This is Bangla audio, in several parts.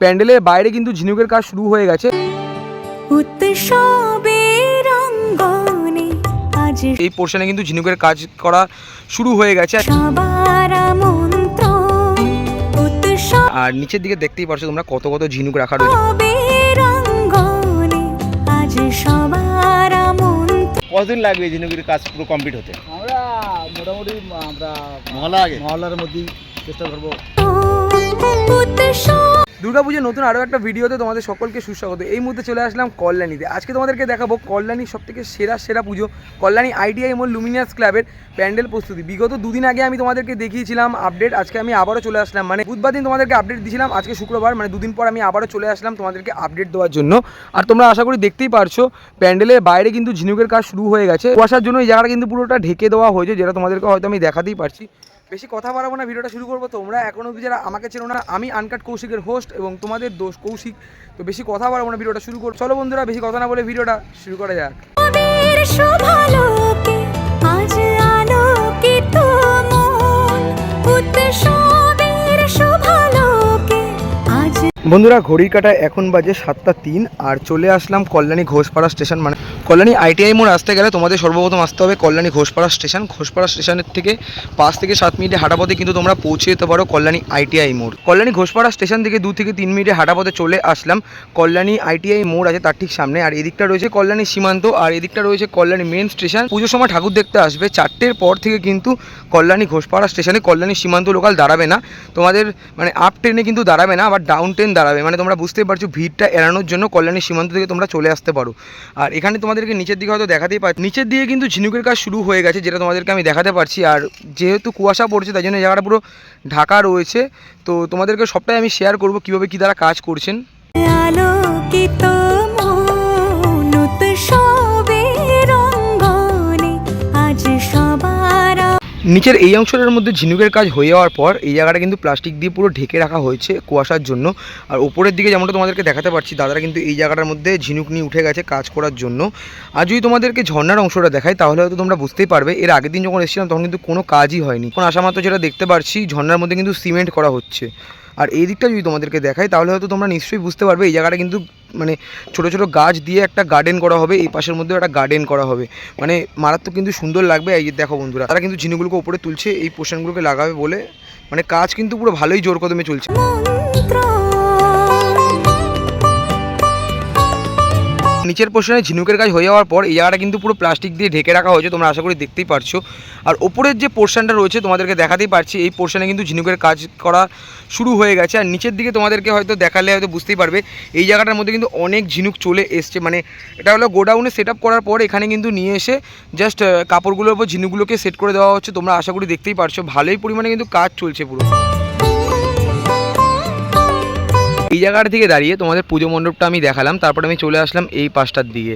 প্যান্ডেলের বাইরে কিন্তু ঝিনুকের কাজ শুরু হয়ে গেছে। এই পোর্শনে কিন্তু ঝিনুকের কাজ করা শুরু হয়ে গেছে। আর নিচের দিকে দেখতেই পারছ তোমরা কত কত ঝিনুক রাখা রয়েছে। কতদিন লাগবে ঝিনুকের কাজ পুরো কমপ্লিট হতে? আমরা মোটামুটি আমরা মহলা আগে? মহল্লার মধ্যেই চেষ্টা করব। উৎসব দুর্গাপুজোর নতুন আরও একটা ভিডিওতে তোমাদের সকলকে সুস্বাগত। এই মুহূর্তে চলে আসলাম কল্যাণীতে। আজকে তোমাদেরকে দেখাবো কল্যাণীর সবথেকে সেরা সেরা পুজো। কল্যাণী আইডিআই মোল লুমিনিয়াস ক্লাবের প্যান্ডেল প্রস্তুতি। বিগত দুদিন আগে আমি তোমাদেরকে দেখিয়েছিলাম আপডেট আজকে আমি আবারও চলে আসলাম। মানে বুধবার দিন তোমাদেরকে আপডেট দিয়েছিলাম, আজকে শুক্রবার মানে দুদিন পর আমি আবারও চলে আসলাম তোমাদেরকে আপডেট দেওয়ার জন্য। আর তোমরা আশা করি দেখতেই পারছ, প্যান্ডেলের বাইরে কিন্তু ঝিনুকের কাজ শুরু হয়ে গেছে। কুয়াশার জন্য এই জায়গাটা কিন্তু পুরোটা ঢেকে দেওয়া হয়েছে, যেটা তোমাদেরকে হয়তো আমি দেখাতেই পারছি। বেশি কথা বাড়াবো না, ভিডিওটা শুরু করব। তোমরা এখনও অবধি যারা আমাকে চেনো না, আমি আনকাট কৌশিকের হোস্ট এবং তোমাদের দোষ কৌশিক। তো বেশি কথা বাড়াবো না, ভিডিওটা শুরু করো চলো বন্ধুরা, বেশি কথা না বলে ভিডিওটা শুরু করা যাক। আজ উৎসবের বন্ধুরা, ঘড়ির কাটা এখন বাজে সাতটা তিন আর চলে আসলাম কল্যাণী ঘোষপাড়া স্টেশন। মানে কল্যাণী আইটিআই মোড় আসতে গেলে তোমাদের সর্বপ্রথম আসতে হবে কল্যাণী ঘোষপাড়া স্টেশন। ঘোষপাড়া স্টেশনের থেকে পাঁচ থেকে সাত মিনিটে হাঁটা পথে কিন্তু তোমরা পৌঁছে যেতে পারো কল্যাণী আইটিআই মোড়। কল্যাণী ঘোষপাড়া স্টেশন থেকে দু থেকে তিন মিনিটে হাঁটা পথে চলে আসলাম কল্যাণী আইটিআই মোড় আছে তার ঠিক সামনে। আর এদিকটা রয়েছে কল্যাণী সীমান্ত, আর এদিকটা রয়েছে কল্যাণী মেন স্টেশন। পুজোর সময় ঠাকুর দেখতে আসবে। চারটের পর থেকে কিন্তু কল্যাণী ঘোষপাড়া স্টেশনে কল্যাণী সীমান্ত লোকাল দাঁড়াবে না। তোমাদের মানে আপ ট্রেনে কিন্তু দাঁড়াবে না, আবার ডাউন ট্রেন দাঁড়াবে। মানে তোমরা বুঝতেই পারছ, ভিড়টা এড়ানোর জন্য কল্যাণী সীমান্ত থেকে তোমরা চলে আসতে পারো। আর এখানে তোমাদেরকে নিচের দিকে হয়তো দেখাতেই পারো নিচের দিকে কিন্তু ঝিনুকের কাজ শুরু হয়ে গেছে, যেটা তোমাদেরকে আমি দেখাতে পারছি। আর যেহেতু কুয়াশা পড়ছে, তাই জন্য জায়গাটা পুরো ঢাকা রয়েছে। তো তোমাদেরকে সবটাই আমি শেয়ার করব, কীভাবে কী তারা কাজ করছেন। আলোকিত নিচের এই অংশটার মধ্যে ঝিনুকের কাজ হয়ে যাওয়ার পর এই জায়গাটা কিন্তু প্লাস্টিক দিয়ে পুরো ঢেকে রাখা হয়েছে কুয়াশার জন্য। আর উপরের দিকে যেমনটা তোমাদেরকে দেখাতে পারছি, দাদারা কিন্তু এই জায়গাটার মধ্যে ঝিনুক নিয়ে উঠে গেছে কাজ করার জন্য। আর যদি তোমাদেরকে ঝর্ণার অংশটা দেখায় তাহলে হয়তো তোমরা বুঝতেই পারবে, এর আগের দিন যখন এসেছিলাম তখন কিন্তু কোনো কাজই হয়নি। এখন আসা মাত্র যেটা দেখতে পারছি ঝর্নার মধ্যে কিন্তু সিমেন্ট করা হচ্ছে। আর এই দিকটা যদি তোমাদেরকে দেখাই, তাহলে হয়তো তোমরা নিশ্চয়ই বুঝতে পারবে, এই জায়গাটা কিন্তু মানে ছোট ছোট গাছ দিয়ে একটা গার্ডেন করা হবে, এই পাশের মধ্যে একটা গার্ডেন করা হবে। মানে মারাত্মক কিন্তু সুন্দর লাগবে, এই যে দেখো বন্ধুরা। তারা কিন্তু ঝিনুগুলোকে ওপরে তুলছে, এই পোষণগুলোকে লাগাবে বলে। মানে কাজ কিন্তু পুরো ভালোই জোর কদমে চলছে। নিচের পোর্শনে ঝিনুকের কাজ হয়ে যাওয়ার পর এই জায়গাটা কিন্তু পুরো প্লাস্টিক দিয়ে ঢেকে রাখা হয়েছে, তোমরা আশা করি দেখতেই পারছ। আর ওপরের যে পোর্শনটা রয়েছে তোমাদেরকে দেখাতেই পারছি, এই পোর্শনে কিন্তু ঝিনুকের কাজ করা শুরু হয়ে গেছে। আর নিচের দিকে তোমাদেরকে হয়তো দেখালে হয়তো বুঝতেই পারবে, এই জায়গাটার মধ্যে কিন্তু অনেক ঝিনুক চলে এসছে। মানে এটা হলো গোডাউনে সেট করার পর এখানে কিন্তু নিয়ে এসে জাস্ট কাপড়গুলোর উপর ঝিনুকগুলোকে সেট করে দেওয়া হচ্ছে। তোমরা আশা করি দেখতেই পারছ, ভালোই পরিমাণে কিন্তু কাজ চলছে পুরো। এই জায়গাটা থেকে দাঁড়িয়ে তোমাদের পুজো মণ্ডপটা আমি দেখালাম, তারপর আমি চলে আসলাম এই পাশটার দিকে।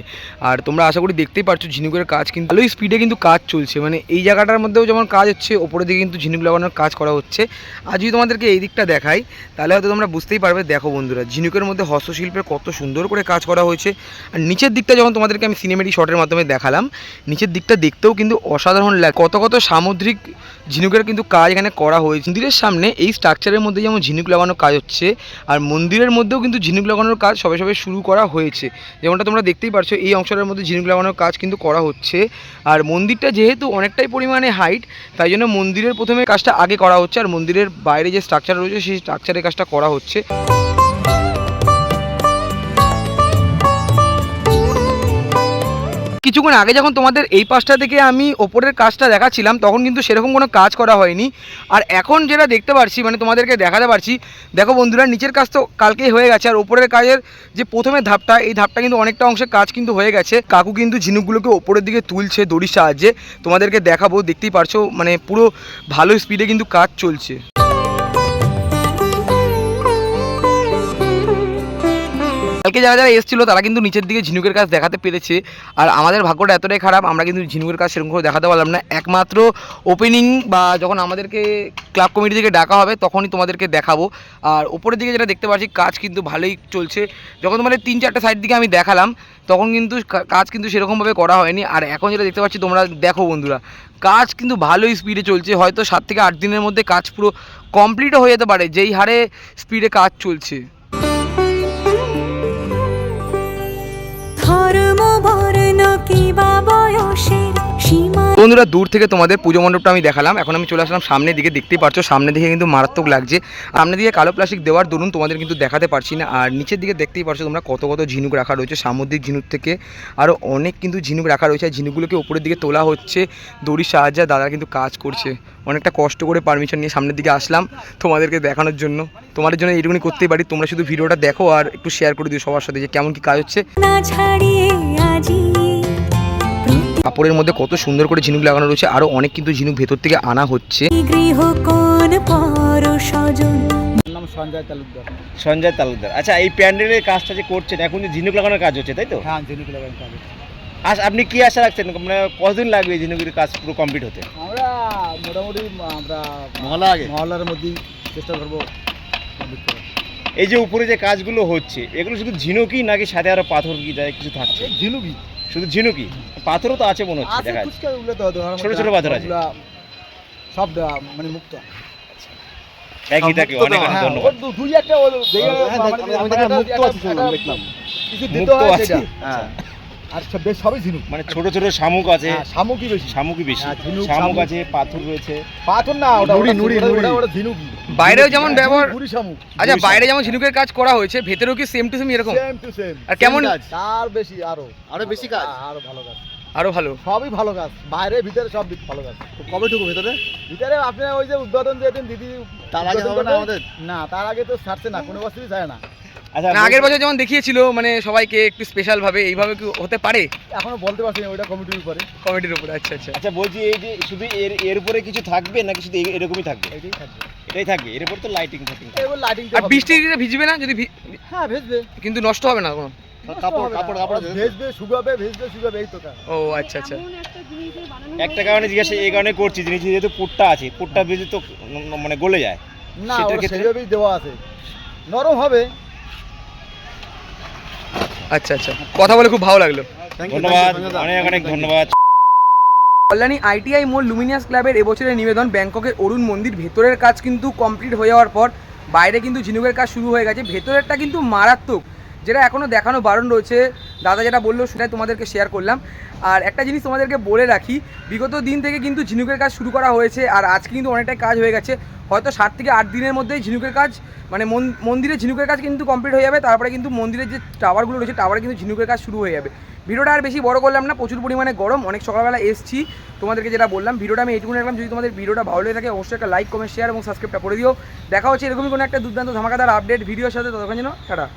আর তোমরা আশা করি দেখতেই পারছ ঝিনুকের কাজ কিন্তু ভালোই স্পিডে কিন্তু কাজ চলছে। মানে এই জায়গাটার মধ্যেও যেমন কাজ হচ্ছে, ওপরের দিকে কিন্তু ঝিনুক লাগানোর কাজ করা হচ্ছে। আর যদি তোমাদেরকে এই দিকটা দেখাই, তাহলে হয়তো তোমরা বুঝতেই পারবে। দেখো বন্ধুরা, ঝিনুকের মধ্যে হস্তশিল্পের কত সুন্দর করে কাজ করা হয়েছে। আর নিচের দিকটা যখন তোমাদেরকে আমি সিনেমেটিক শটের মাধ্যমে দেখালাম, নিচের দিকটা দেখতেও কিন্তু অসাধারণ লাগে। কত কত সামুদ্রিক ঝিনুকের কিন্তু কাজ এখানে করা হয়েছে। মন্দিরের সামনে এই স্ট্রাকচারের মধ্যে যেমন ঝিনুক লাগানোর কাজ হচ্ছে, আর মন্দিরের মধ্যেও কিন্তু ঝিনুক লাগানোর কাজ সবে সবে শুরু করা হয়েছে। যেমনটা তোমরা দেখতেই পারছ, এই অংশটার মধ্যে ঝিনুক লাগানোর কাজ কিন্তু করা হচ্ছে। আর মন্দিরটা যেহেতু অনেকটাই পরিমাণে হাইট তাই জন্য মন্দিরের প্রথমে কাজটা আগে করা হচ্ছে। আর মন্দিরের বাইরে যে স্ট্রাকচার রয়েছে, সেই স্ট্রাকচারের কাজটা করা হচ্ছে। কিছুক্ষণ আগে যখন তোমাদের এই পাশটা থেকে আমি ওপরের কাজটা দেখাচ্ছিলাম, তখন কিন্তু সেরকম কোনো কাজ করা হয়নি। আর এখন যেটা দেখতে পারছি মানে তোমাদেরকে দেখাতে পারছি, দেখো বন্ধুরা, নিচের কাজ তো কালকেই হয়ে গেছে, আর ওপরের কাজের যে প্রথমে ধাপটা, এই ধাপটা কিন্তু অনেকটা অংশে কাজ কিন্তু হয়ে গেছে। কাকু কিন্তু ঝিনুকগুলোকে ওপরের দিকে তুলছে দড়ির সাহায্যে। তোমাদেরকে দেখাবো, দেখতেই পারছ মানে পুরো ভালো স্পিডে কিন্তু কাজ চলছে। কালকে যারা যারা এসেছিল, তারা কিন্তু নিচের দিকে ঝিনুকের কাজ দেখাতে পেরেছে। আর আমাদের ভাগ্যটা এতটাই খারাপ, আমরা কিন্তু ঝিনুকের কাজ সেরকম করে দেখাতে পারলাম না। একমাত্র ওপেনিং বা যখন আমাদেরকে ক্লাব কমিটি থেকে ডাকা হবে, তখনই তোমাদেরকে দেখাবো। আর ওপরের দিকে যেটা দেখতে পাচ্ছি, কাজ কিন্তু ভালোই চলছে। যখন তোমাদের তিন চারটে সাইড দিকে আমি দেখালাম, তখন কিন্তু কাজ কিন্তু সেরকমভাবে করা হয়নি। আর এখন যেটা দেখতে পাচ্ছি, তোমরা দেখো বন্ধুরা, কাজ কিন্তু ভালোই স্পিডে চলছে। হয়তো সাত থেকে আট দিনের মধ্যে কাজ পুরো কমপ্লিটও হয়ে যেতে পারে। যেই হারে স্পিডে কাজ চলছে। বন্ধুরা, দূর থেকে তোমাদের পুজো মণ্ডপটা আমি দেখালাম। এখন আমি চলে আসলাম সামনের দিকে। দেখতেই পারছ সামনের দিকে কিন্তু মারাত্মক লাগছে। সামনের দিকে কালো প্লাস্টিক দেওয়ার দরুন তোমাদের কিন্তু দেখাতে পারছি না। আর নিচের দিকে দেখতেই পারছ তোমরা কত কত ঝিনুক রাখা রয়েছে। সামুদ্রিক ঝিনুক থেকে আরও অনেক কিন্তু ঝিনুক রাখা রয়েছে। আর ঝিনুকগুলোকে উপরের দিকে তোলা হচ্ছে। দড়ির সাহায্যে দাদা কিন্তু কাজ করছে। অনেকটা কষ্ট করে পারমিশন নিয়ে সামনের দিকে আসলাম তোমাদেরকে দেখানোর জন্য। তোমাদের জন্য এইটুকুনি করতেই পারি। তোমরা শুধু ভিডিওটা দেখো আর একটু শেয়ার করে দিও সবার সাথে যে কেমন কি কাজ হচ্ছে। না ছাড়িয়ে আজি কাপড়ের মধ্যে কত সুন্দর করে ঝিনুক লাগানো রয়েছে আরও অনেক কিন্তু ঝিনুক ভেতর থেকে আনা হচ্ছে। সঞ্জয় তালুকদার। সঞ্জয় তালুকদার। আচ্ছা এই প্যান্ডেলের কাজটা যে করছেন এখন যে ঝিনুক লাগানোর কাজ হচ্ছে তাই তো? হ্যাঁ ঝিনুক লাগানো কাজ হচ্ছে। আস আপনি কি আশা রাখছেন? মানে কতদিন লাগবে এই ঝিনুকের কাজ পুরো কমপ্লিট হতে? আমরা মোটামুটি আমরা মহলা আগে? মহল্লার মধ্যেই চেষ্টা করব এই যে উপরে যে কাজগুলো হচ্ছে এগুলো শুধু ঝিনুকই নাকি সাথে আরও পাথর কি যায় কিছু থাকছে? এই ঝিনুকই। শুধু ঝিনুকি পাথরও তো আছে মনে হচ্ছে দেখা যাচ্ছে ছোট ছোট পাথর আছে। সব দেওয়া, মানে মুক্ত একই থাকে অনেক অনেক হ্যাঁ, ধন্যবাদ দুই একটা ও দেখে হ্যাঁ, মানে- মুক্ত আছে দেখলাম। কিছু দিতে। হ্যাঁ আর বেশ সবই ঝিনুক। মানে ছোট ছোট শামুক আছে। হ্যাঁ, শামুকই বেশি। শামুকই বেশি। হ্যাঁ, শামুক। আছে পাথর রয়েছে। পাথর না ওটা নুড়ি, নুড়ি, ওটা- ওটা- ঝিনুকই বাইরেও যেমন ব্যবহার শামুক। আচ্ছা বাইরে যেমন ঝিনুকের কাজ করা হয়েছে ভেতরেও কি সেম টু সেম এরকম? সেম টু সেম আর কেমন তার বেশি আরও। আরও বেশি কাজ? হ্যাঁ, আরও ভালো কাজ। আরও ভালো। সবই ভালো কাজ। বাইরে ভিতরে সব ভালো কাজ। কবে ঢুকো ভিতরে? ভিতরে আপনি ওই যে উদ্বোধন দিয়েছেন দিদি তার আগে হবে না আমাদের? না তার আগে তো ছাড়ছে না কোনো বছরই যায় না। আচ্ছা না, আগের বছর যেমন দেখিয়েছিল মানে সবাইকে একটু স্পেশাল ভাবে এইভাবে কি হতে পারে? এখনও বলতে পারছি না ওইটা কমিটির উপরে। কমিটির উপরে আচ্ছা আচ্ছা। আচ্ছা বলছি এই যে শুধু এর এর উপরে কিছু থাকবে নাকি শুধু এরকমই থাকবে? এইটাই থাকবে। এটাই থাকবে এর উপর তো লাইটিং ফাইটিং এবার লাইটিং আর বৃষ্টি দিলে ভিজবে না যদি হ্যাঁ ভেজবে। কিন্তু নষ্ট হবে না কোনো? কাপড় কাপড় কাপড় ভেজবে শুকাবে ভেজবে শুকাবে এই তো ও আচ্ছা আচ্ছা। একটা কারণে জিজ্ঞাসা এই কারণে করছি জিনিস যেহেতু পুটটা আছে পুটটা বেজে তো ন- ন- মানে গলে যায়। না সেটার ওটা ক্ষেত্রে- দেওয়া আছে। নরম হবে আচ্ছা আচ্ছা। কথা বলে খুব ভালো লাগল। ধন্যবাদ। অনেক অনেক ধন্যবাদ। কল্যাণী আইটিআই মোল লুমিনিয়াস ক্লাবের এবছরের নিবেদন ব্যাংককের অরুণ মন্দির ভেতরের কাজ কিন্তু কমপ্লিট হয়ে যাওয়ার পর বাইরে কিন্তু ঝিনুকের কাজ শুরু হয়ে গেছে। ভেতরেরটা কিন্তু মারাত্মক। যেটা এখনও দেখানো বারণ রয়েছে, দাদা যেটা বলল সেটাই তোমাদেরকে শেয়ার করলাম। আর একটা জিনিস তোমাদেরকে বলে রাখি, বিগত দিন থেকে কিন্তু ঝিনুকের কাজ শুরু করা হয়েছে, আর আজকে কিন্তু অনেকটাই কাজ হয়ে গেছে। হয়তো সাত থেকে আট দিনের মধ্যেই ঝিনুকের কাজ মানে মন- মন্দিরে ঝিনুকের কাজ কিন্তু কমপ্লিট হয়ে যাবে, তারপরে কিন্তু মন্দিরের যে টাওয়ারগুলো রয়েছে টাওয়ারে কিন্তু ঝিনুকের কাজ শুরু হয়ে যাবে। ভিডিওটা আর বেশি বড় করলাম না, প্রচুর পরিমাণে গরম, অনেক সকালবেলা এসছি, তোমাদেরকে যেটা বললাম। ভিডিওটা আমি এইটুকু রাখলাম, যদি তোমাদের ভিডিওটা ভালো লেগে থাকে, অবশ্যই একটা লাইক কমেন্ট শেয়ার এবং সাবস্ক্রাইবটা করে দিও। দেখা হচ্ছে এরকমই কোনো একটা দুর্দান্ত ধামাকাদার আপডেট ভিডিওর সাথে, ততক্ষণ যেন, টাটা।